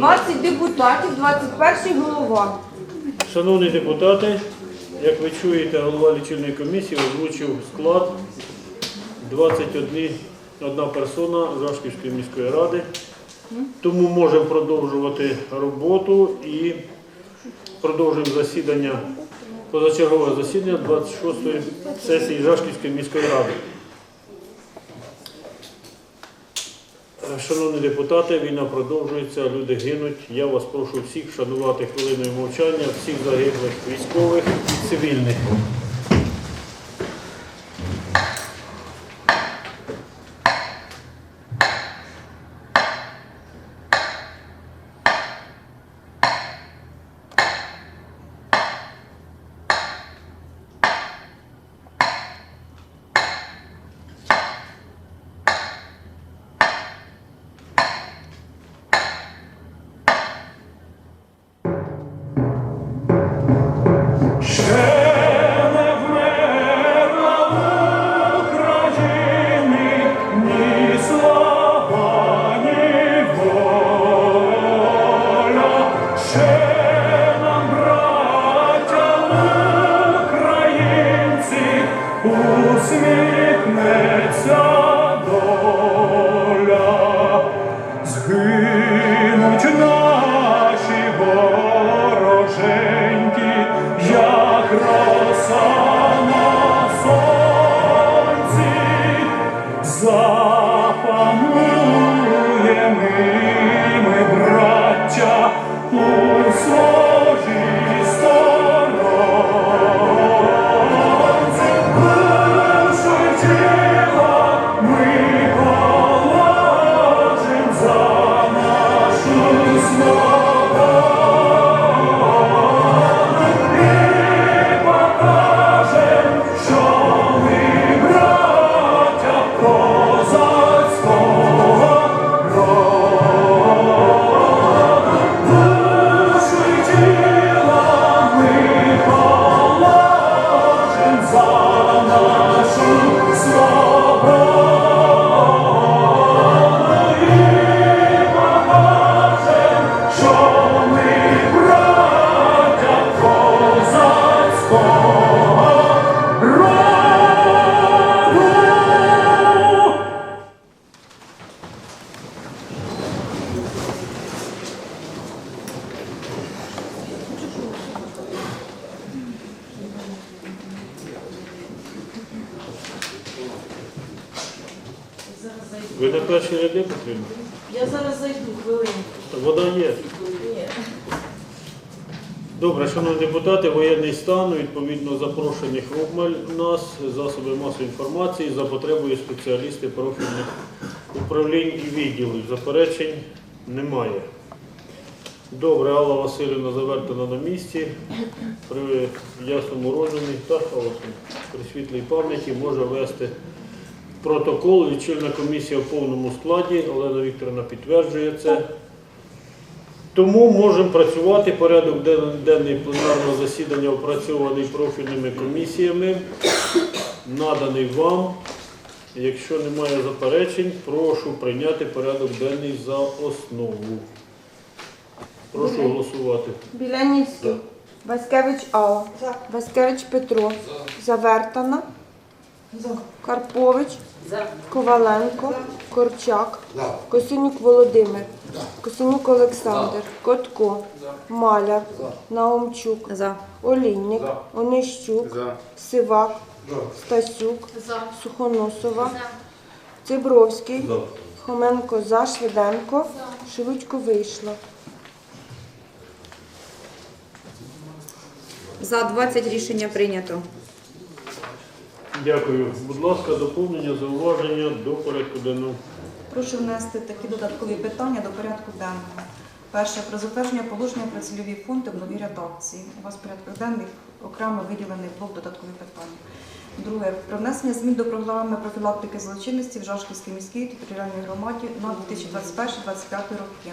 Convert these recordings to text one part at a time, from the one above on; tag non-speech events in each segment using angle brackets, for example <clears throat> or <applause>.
20 депутатів, 21 голова. Шановні депутати, як ви чуєте, голова лічильної комісії озвучив склад 21 одна персона Жашківської міської ради. Тому можемо продовжувати роботу і продовжуємо засідання, позачергове засідання 26-ї сесії Жашківської міської ради. Шановні депутати, війна продовжується, люди гинуть. Я вас прошу всіх шанувати хвилиною мовчання, всіх загиблих військових і цивільних. Шановні депутати, воєнний стан, відповідно запрошених обмаль нас, засоби масової інформації, за потребою спеціалісти профільних управлінь і відділів. Заперечень немає. Добре, Алла Васильівна завертана на місці. При ясному розумі та при світлій пам'яті може вести протокол. Лічильна комісія в повному складі. Олена Вікторовна підтверджує це. Тому можемо працювати. Порядок ден- денний пленарного засідання опрацьований профільними комісіями, наданий вам. Якщо немає заперечень, прошу прийняти порядок денний за основу. Прошу голосувати. Білянівський. Васькевич Алла. Васькевич Петро. Завертана. Карпович. Коваленко. Корчак. Косинюк Володимир. Косинюк Олександр. Котко. Маляр. Наумчук. Олійник. Онищук. Сивак. Стасюк. Сухоносова. Цибровський. Хоменко за. Швиденко. Шелудько вийшла. За 20 рішення прийнято. Дякую. Будь ласка, доповнення, зауваження до порядку денного. Прошу внести такі додаткові питання до порядку денного. Перше про затвердження положення про цільові фонди в новій редакції. У вас в порядку денних окремо виділений блок додаткові питання. Друге про внесення змін до програми профілактики злочинності в Жашківській міській територіальній громаді на 2021-2025 роки.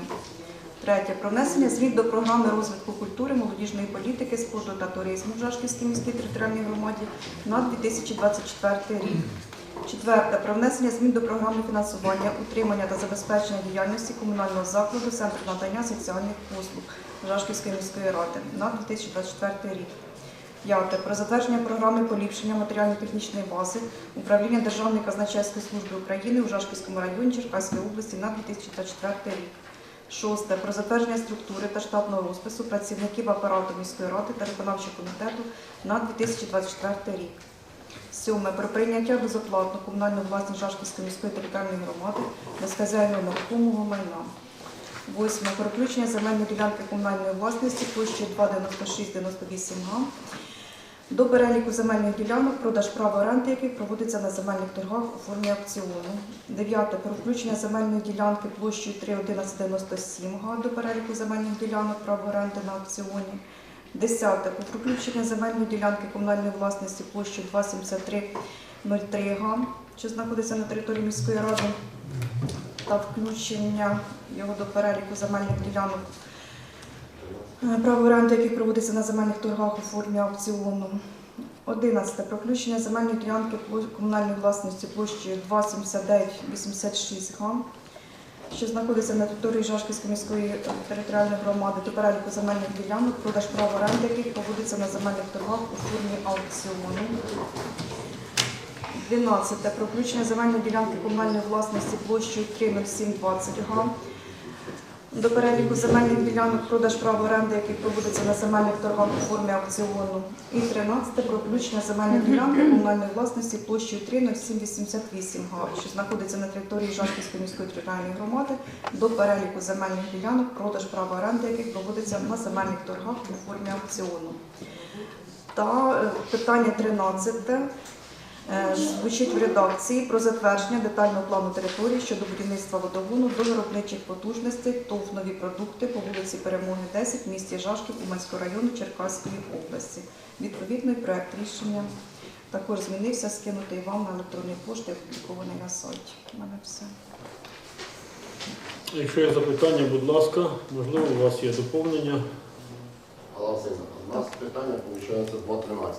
Третє про внесення змін до програми розвитку культури, молодіжної політики, спорту та туризму в Жашківській міській територіальній громаді на 2024 рік. Четверте. Про внесення змін до програми фінансування, утримання та забезпечення діяльності комунального закладу Центру надання соціальних послуг Жашківської міської ради на 2024 рік. П'яте. Про затвердження програми поліпшення матеріально-технічної бази управління Державної казначейської служби України у Жашківському районі Черкаської області на 2024 рік. Шосте. Про затвердження структури та штатного розпису працівників апарату міської ради та виконавчого комітету на 2024 рік. Сьоме. Про прийняття безоплатно комунальної власності Жашківської міської територіальної громади безхазяйного нерухомого майна. Восьме. Про включення земельної ділянки комунальної власності площею 29698 га до переліку земельних ділянок, продаж права оренди, яких проводиться на земельних торгах у формі аукціону. Дев'яте. Про включення земельної ділянки площею 31197 га до переліку земельних ділянок права оренди на аукціоні. Десяте. Про включення земельної ділянки комунальної власності площею 27303 га, що знаходиться на території міської ради, та включення його до переліку земельних ділянок Е, Право який проводиться на земельних торгах у формі аукціону. 11. Про включення земельної ділянки комунальної власності площею 27986 га, що знаходиться на території Жашківської міської територіальної громади до переліку земельних ділянок, продаж права оренди, яких проводиться на земельних торгах у формі аукціону. 12. Про включення земельної ділянки комунальної власності площею 30720 га, до переліку земельних ділянок продаж права оренди, який проводиться на земельних торгах у формі аукціону. І 13 про включення земельної ділянки комунальної власності площею 30788 га, що знаходиться на території Жашківської міської територіальної громади, до переліку земельних ділянок продаж права оренди, яких проводиться на земельних торгах у формі аукціону. Та е, питання 13 Е, Звучить в редакції про затвердження детального плану території щодо будівництва водогону до виробничих потужностей ТОВ нові продукти по вулиці Перемоги 10 в місті Жашків Уманського району Черкаської області. Відповідний проект рішення також змінився, скинутий вам на електронній пошті, опублікований на сайті. У мене все. Якщо є запитання, будь ласка, можливо, у вас є доповнення. Алла Васильівна, у нас питання виходить 2.13.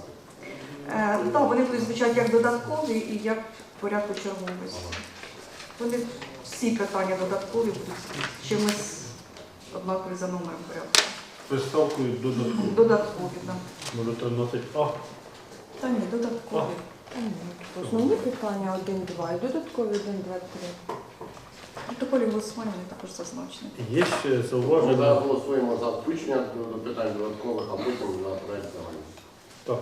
Е, так, вони будуть звучати як додаткові і як в порядку черговості. Вони всі питання додаткові будуть чимось однакові за номером порядку. Приставкою додатково. Додаткові, так. Може 13А. Та ні, додаткові. Основні питання 1, 2 і додаткові 1, 2, 3. В Протоколі голосування вони також зазначені. Є ще Ми зауваження? зараз голосуємо за включення до до питань додаткових, а потім за проект загальний. Так.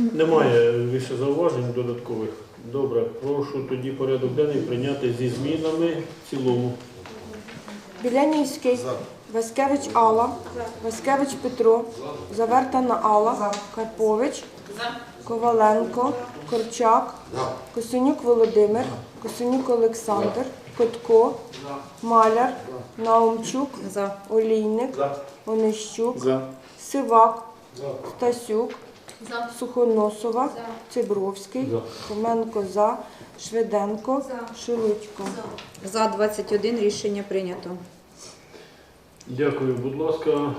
Немає більше зауважень додаткових. Добре, прошу тоді порядок денний прийняти зі змінами в цілому. Білянівський, Васькевич Алла, Васькевич Петро, Завертана Алла, Карпович, Коваленко, Корчак, Косенюк Володимир, Косенюк Олександр, Котко, Маляр, Наумчук, Олійник, Онищук, Сивак, Стасюк, Сухоносова, Цибровський, За. Хоменко за, Швиденко, Шелудько. За 21 рішення прийнято. Дякую, будь ласка,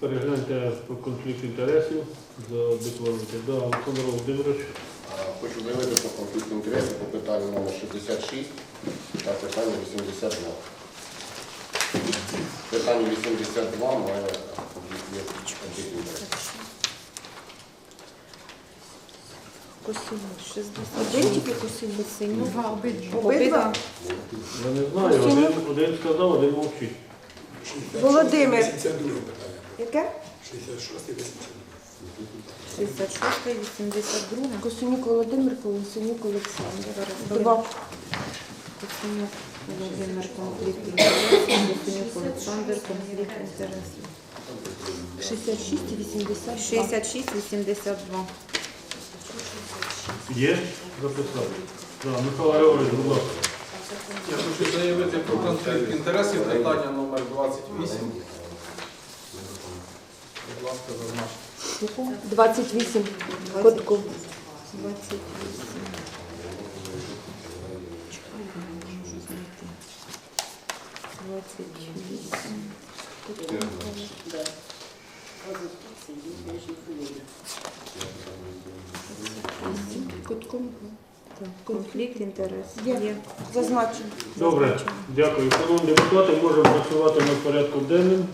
перегляньте про конфлікт інтересів, задекларуйте. Да, Олександр Володимирович. Хочу заявити про конфлікт інтересів по питанню номер 66 та питанню 82. Питання 82 має конфлікт інтересів. Косинюк. Один тільки Косинюк. Синю. Обидва? Я не знаю, один, один сказав, один мовчить. Володимир. 62 питання. Яке? 66 66, 82. Косинюк Володимир, Колесенюк Олександр. Два. Костянюк Володимир, конфлікт інтересів. Костянюк Олександр, конфлікт інтересів. 66 і 80. 66, 82. Є? Записав. Да, Михайло Григорович, будь ласка. Я хочу заявити про конфлікт інтересів питання номер 28. Будь ласка, зазначте. 28. Котко. 28. Чекай, я не можу знайти. 28. Кутком. Так, Конфлікт інтересів. Є. Зазначено. Добре, дякую. Шановні депутати, можемо працювати над порядком денним.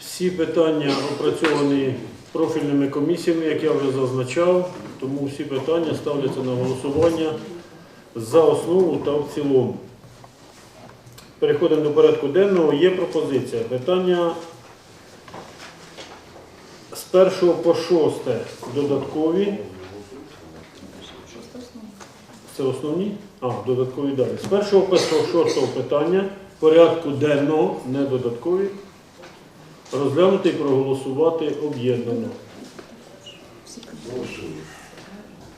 Всі питання опрацьовані профільними комісіями, як я вже зазначав, тому всі питання ставляться на голосування за основу та в цілому. Переходимо до порядку денного. Є пропозиція. Питання з 1 по 6 додаткові. Це основні? А, додаткові далі. З першого по шостого питання порядку денного, не додаткові, розглянути і проголосувати об'єднано.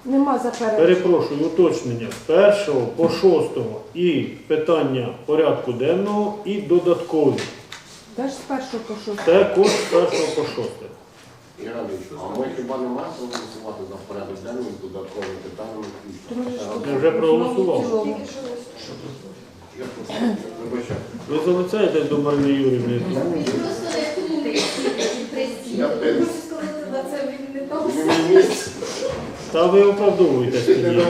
Нема заперечень. Перепрошую, уточнення. З першого по шостого і питання порядку денного і додаткові. Теж з першого по шостого. Також з першого по шосте. Ігор Андрійович, а ми хіба не маємо голосувати за порядок денний з додатковими питаннями? Ми вже проголосували. Я просто вибачаю. Ви залицяєтесь до Марини Юрівни. Я дивлюсь. Не мій місць. Та ви оправдовуєтесь тоді.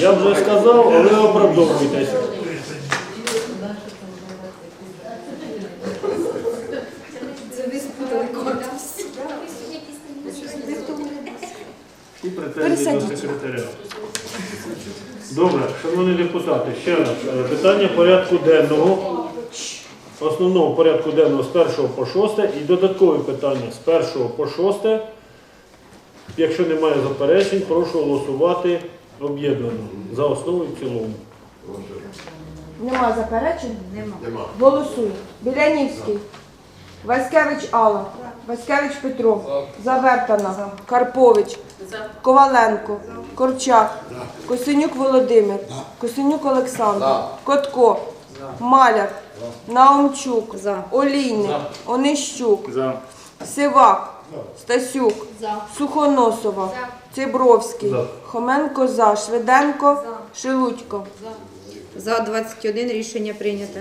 Я вже сказав, а ви оправдовуєтесь. Претензії до секретаря. Добре, шановні депутати, ще раз. е, Питання порядку денного, основного порядку денного з 1 по 6 і додаткові питання з 1 по 6. Якщо немає заперечень, прошу голосувати об'єднано за основу і в цілому. Нема заперечень? Нема. Голосуємо. Білянівський. Васькевич Алла. Васькевич Петро. Завертана. Карпович. Коваленко. Корчак. Косинюк Володимир. Косинюк Олександр. Котко. Маляр. Наумчук. Олійник. Онищук. Сивак. Стасюк. Сухоносова. Цибровський. Хоменко за. Швиденко. Шелудько. За 21 рішення прийнято.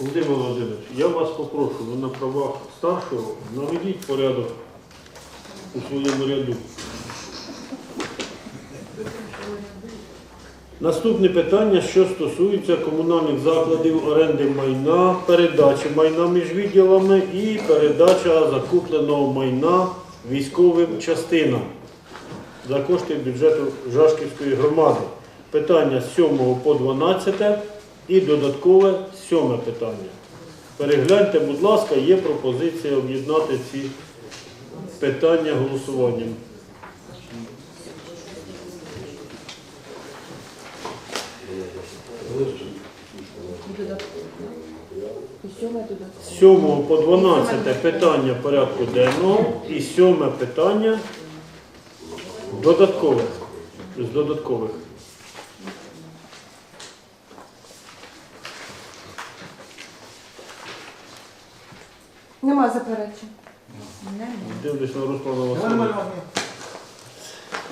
Володимир Володимирович, я вас попрошу, ви на правах старшого наведіть порядок у своєму ряду. Наступне питання, що стосується комунальних закладів оренди майна, передачі майна між відділами і передача закупленого майна військовим частинам за кошти бюджету Жашківської громади. Питання з 7 по 12 і додаткове сьоме питання. Перегляньте, будь ласка, є пропозиція об'єднати ці питання голосуванням. 7 по 12 питання порядку денного і сьоме питання додаткове. З додаткових. Нема заперечень. Дивлюсь на Руслана Васильовича.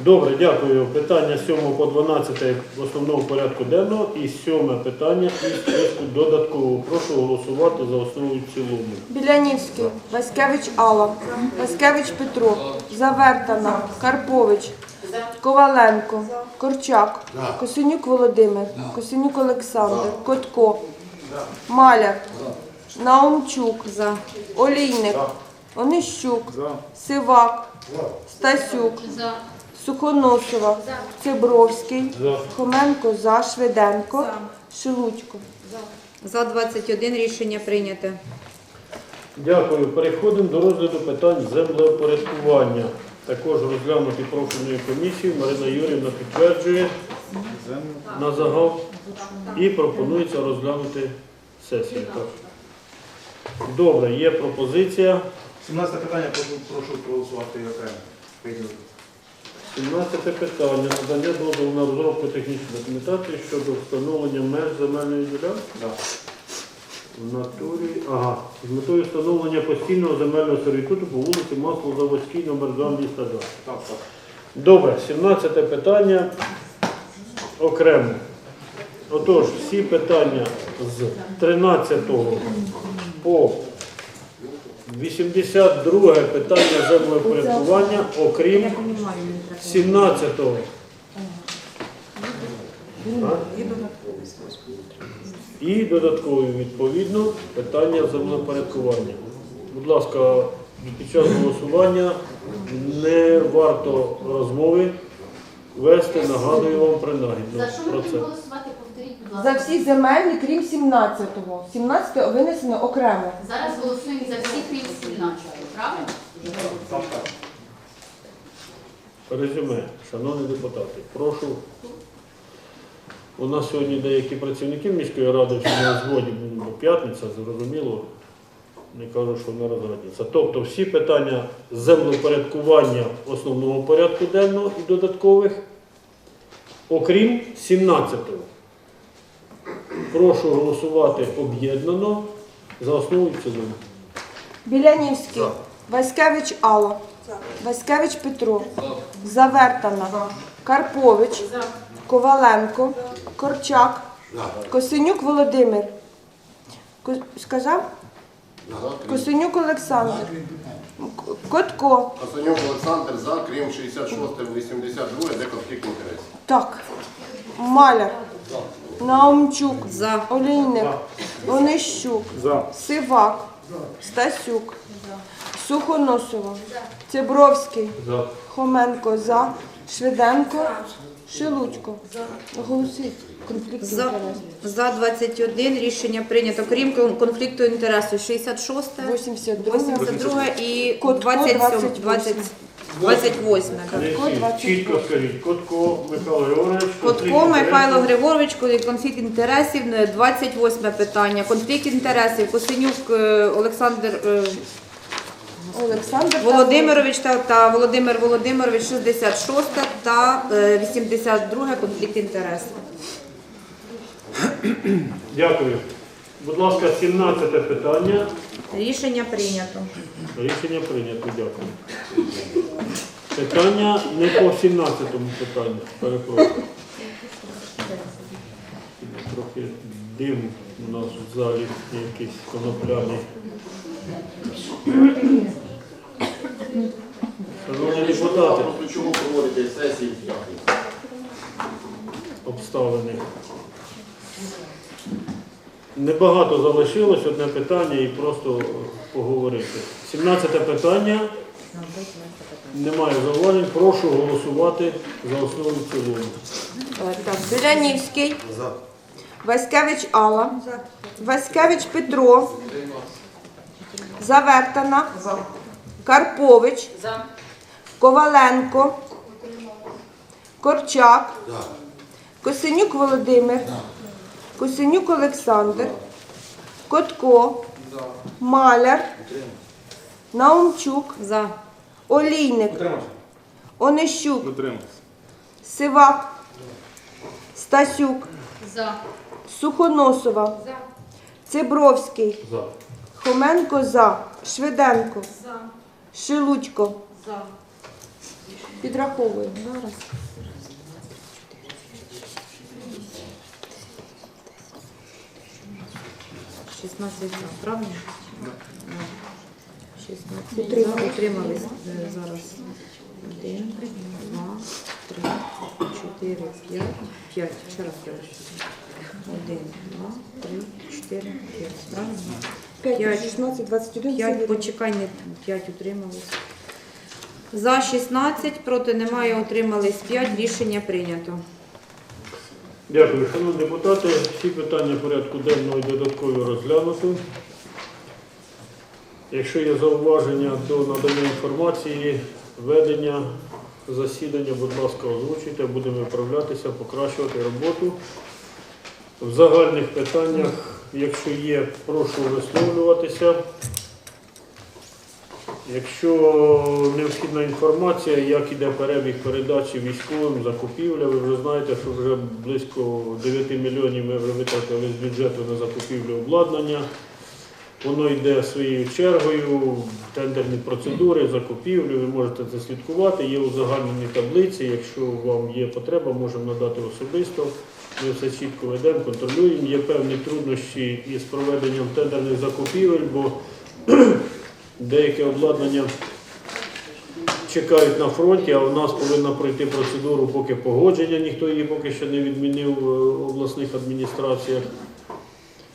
Добре, дякую. Питання з 7 по 12 в основному порядку денного і сьоме питання із списку додаткового. Прошу голосувати за основу і в цілому. Білянівський, Васькевич Алла, Васькевич Петро, Завертана, Карпович, Коваленко, Корчак, Косинюк Володимир, Косинюк Олександр, Котко, Маляр, Наумчук, Олійник, Онищук, Сивак, Стасюк, Сухоносова, Цибровський, За. Хоменко за, Швиденко, Шелудько. За 21 рішення прийнято. Дякую. Переходимо до розгляду питань землеупорядкування. Також розглянуті профільною комісією. Марина Юрівна підтверджує на загал і пропонується розглянути сесію. Добре, є пропозиція. 17 питання прошу, прошу проголосувати окремо. Виділити. 17 питання. Надання дозволу на розробку технічної документації щодо встановлення меж земельної ділянки. Да. В натурі, ага, з метою встановлення постійного земельного сервітуту по вулиці Маслозаводській, номер 2 міста Жар. Так, так. Добре, 17 питання окремо. Отож, всі питання з 13 О, 82 питання землепорядкування, окрім 17-го. І додаткові відповідно питання землепорядкування. Будь ласка, під час голосування не варто розмови вести, нагадую вам принагідно За що ми про будемо це. голосувати? Повторіть, будь За ласка. всі земельні, крім 17-го. 17-го винесено окремо. Зараз голосуємо за всі крім 17, правильно? Резюме, шановні депутати, прошу. У нас сьогодні деякі працівники міської ради що не згоді бо п'ятниця, зрозуміло, не кажу, що не розрадяться. Тобто всі питання землепорядкування основного порядку денного і додаткових, окрім 17-го. Прошу голосувати об'єднано за основу і цілому. Білянівський, Васькевич Алла, Васькевич Петро, Завертана, Карпович, Коваленко, Корчак, Косинюк Володимир. Ко- Сказав? Косинюк Олександр. Котко. Косанюк Олександр за, крім 66 82 де конфлікт інтересів. Так. Маляр. Наумчук. За. Олійник. Онищук. За. Сивак. Стасюк. Сухоносова. Цибровський. За. Хоменко за. Швиденко. Шелудько. Голосують. Конфлікт За, інтересів. за 21 рішення прийнято. Крім кон- конфлікту інтересу 66, 82. 82 і Котко 27, 28. 20, 28. так. Не. Чітко скажіть, Котко Михайло Георгійович. Котко Михайло. Григорович, коли конфлікт інтересів, е, 28 питання. Конфлікт інтересів, Косинюк е, Олександр е, Олександр Володимирович та, та Володимир Володимирович 66 та е, 82 конфлікт інтересів. Дякую. Будь ласка, 17 питання. Рішення прийнято. Рішення прийнято, дякую. Питання не по 17-му питанню, перепрошую. Трохи дим у нас в залі якийсь конопляний. Шановні депутати, Просто чому проводите сесії в п'ятницю? обставини. Небагато залишилось одне питання і просто поговорити. 17 питання. Немає зауважень. Прошу голосувати за основу і в цілому. Е, Так. Васькевич Алла. Васькевич Петро. Завертана. Карпович. Коваленко. Корчак. Косинюк Володимир. Косинюк Олександр. Котко. Маляр. Наумчук. За. Олійник. Утримався. Онищук. Утримався. Сивак. Стасюк. За. Сухоносова. Цибровський. За. Хоменко за. Швиденко. За. Шелудько. За. Підраховуємо. Зараз. – 16 за, правильно? 16 Утримались. за, утримались е, зараз. 1, 2, 3, 4, 5, 5. Ще раз кажу. 1, 2, 3, 4, 5. Правильно? 5, П'ять. 16, 21. 5, почекай, не 5 утримались. За 16, проти немає, утримались 5. Рішення прийнято. Дякую, шановні депутати. Всі питання порядку денного і додаткові розглянуто. Якщо є зауваження до надання інформації, ведення засідання, будь ласка, озвучуйте, будемо виправлятися, покращувати роботу. В загальних питаннях, якщо є, прошу висловлюватися. Якщо необхідна інформація, як іде перебіг передачі військовим, закупівля, ви вже знаєте, що вже близько 9 мільйонів ми витратили з бюджету на закупівлю обладнання. Воно йде своєю чергою. тендерні процедури, закупівлі, ви можете це слідкувати. Є узагальнені таблиці. Якщо вам є потреба, можемо надати особисто. Ми все чітко ведемо, контролюємо. Є певні труднощі із проведенням тендерних закупівель, бо <clears throat> деяке обладнання чекають на фронті, а в нас повинна пройти процедуру поки погодження, ніхто її поки що не відмінив в обласних адміністраціях.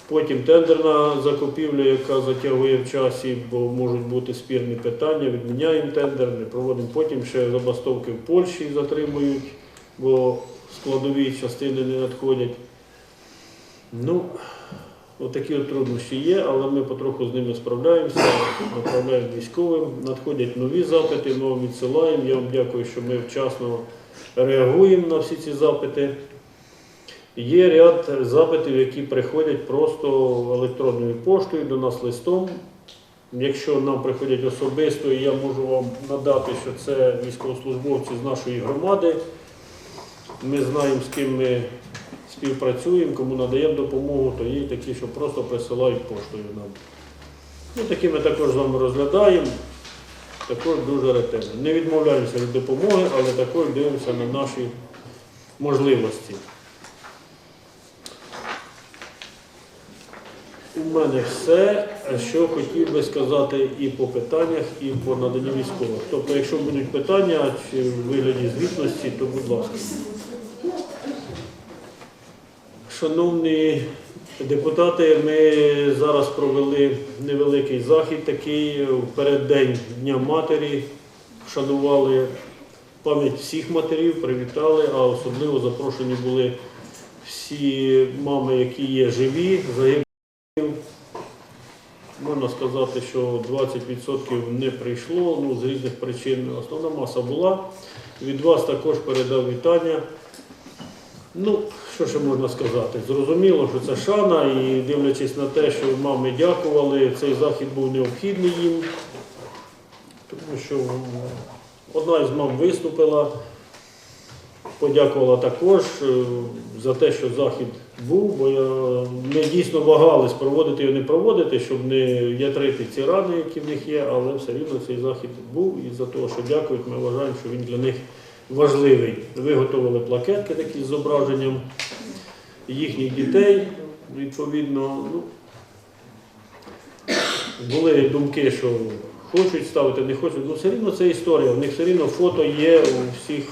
Потім тендерна закупівля, яка затягує в часі, бо можуть бути спірні питання, відміняємо тендер, не проводимо. Потім ще забастовки в Польщі затримують, бо складові частини не надходять. Ну, отакі от труднощі є, але ми потроху з ними справляємося, направляємо військовим, надходять нові запити, ми вам відсилаємо. Я вам дякую, що ми вчасно реагуємо на всі ці запити. Є ряд запитів, які приходять просто електронною поштою до нас листом. Якщо нам приходять особисто, я можу вам надати, що це військовослужбовці з нашої громади. Ми знаємо, з ким ми співпрацюємо, кому надаємо допомогу, то є такі, що просто присилають поштою нам. Ну, такі ми також з вами розглядаємо, також дуже ретельно. Не відмовляємося від допомоги, але також дивимося на наші можливості. У мене все, що хотів би сказати і по питаннях, і по наданню військових. Тобто, якщо будуть питання чи в вигляді звітності, то будь ласка. Шановні депутати, ми зараз провели невеликий захід такий в переддень Дня Матері. Вшанували пам'ять всіх матерів, привітали, а особливо запрошені були всі мами, які є живі, загиблі. Можна сказати, що 20% не прийшло ну, з різних причин. Основна маса була. Від вас також передав вітання. Ну, що ще можна сказати? Зрозуміло, що це шана, і дивлячись на те, що мами дякували, цей захід був необхідний їм, тому що одна із мам виступила, подякувала також е, за те, що захід був, бо ми дійсно вагались проводити його не проводити, щоб не ятрити ці рани, які в них є, але все рівно цей захід був і за те, що дякують, ми вважаємо, що він для них важливий. Виготовили плакетки такі з зображенням їхніх дітей, відповідно. Ну, були думки, що хочуть ставити, не хочуть. Ну, все рівно це історія. У них все рівно фото є у всіх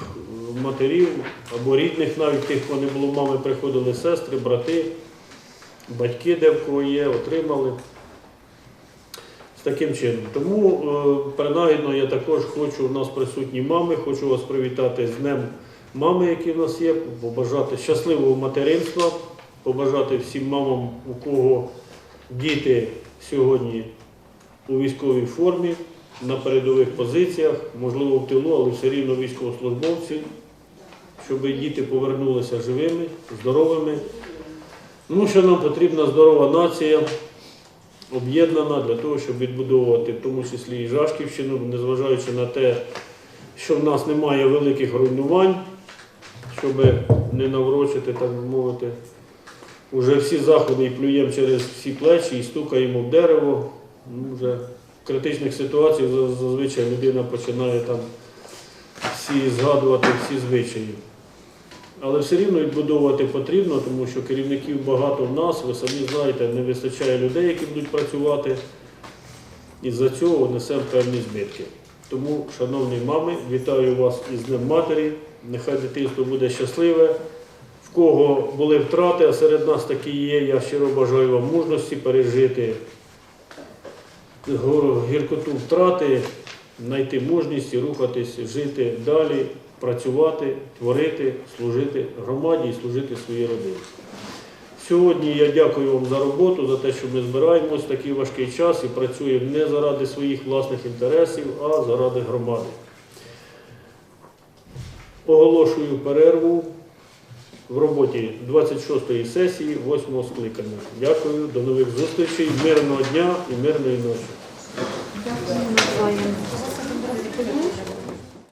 матерів або рідних, навіть тих, кого не було мами, приходили сестри, брати, батьки, де в кого є, отримали. Таким чином. Тому е, принагідно я також хочу, у нас присутні мами, хочу вас привітати з Днем мами, які в нас є, побажати щасливого материнства, побажати всім мамам, у кого діти сьогодні у військовій формі, на передових позиціях, можливо, в тилу, але все рівно військовослужбовці, щоб діти повернулися живими, здоровими. Ну, що нам потрібна здорова нація, об'єднана для того, щоб відбудовувати в тому числі і Жашківщину, незважаючи на те, що в нас немає великих руйнувань, щоб не наврочити, так би мовити. Уже всі заходи і плюємо через всі плечі і стукаємо в дерево. Ну, вже в критичних ситуаціях зазвичай людина починає там всі згадувати всі звичаї. Але все рівно відбудовувати потрібно, тому що керівників багато в нас, ви самі знаєте, не вистачає людей, які будуть працювати. І за цього несемо певні збитки. Тому, шановні мами, вітаю вас із Днем Матері. Нехай дитинство буде щасливе. В кого були втрати, а серед нас такі є, я щиро бажаю вам мужності пережити гіркоту втрати, знайти мужність і рухатись, жити далі, працювати, творити, служити громаді і служити своїй родині. Сьогодні я дякую вам за роботу, за те, що ми збираємось в такий важкий час і працюємо не заради своїх власних інтересів, а заради громади. Оголошую перерву в роботі 26-ї сесії 8-го скликання. Дякую, до нових зустрічей, мирного дня і мирної ночі.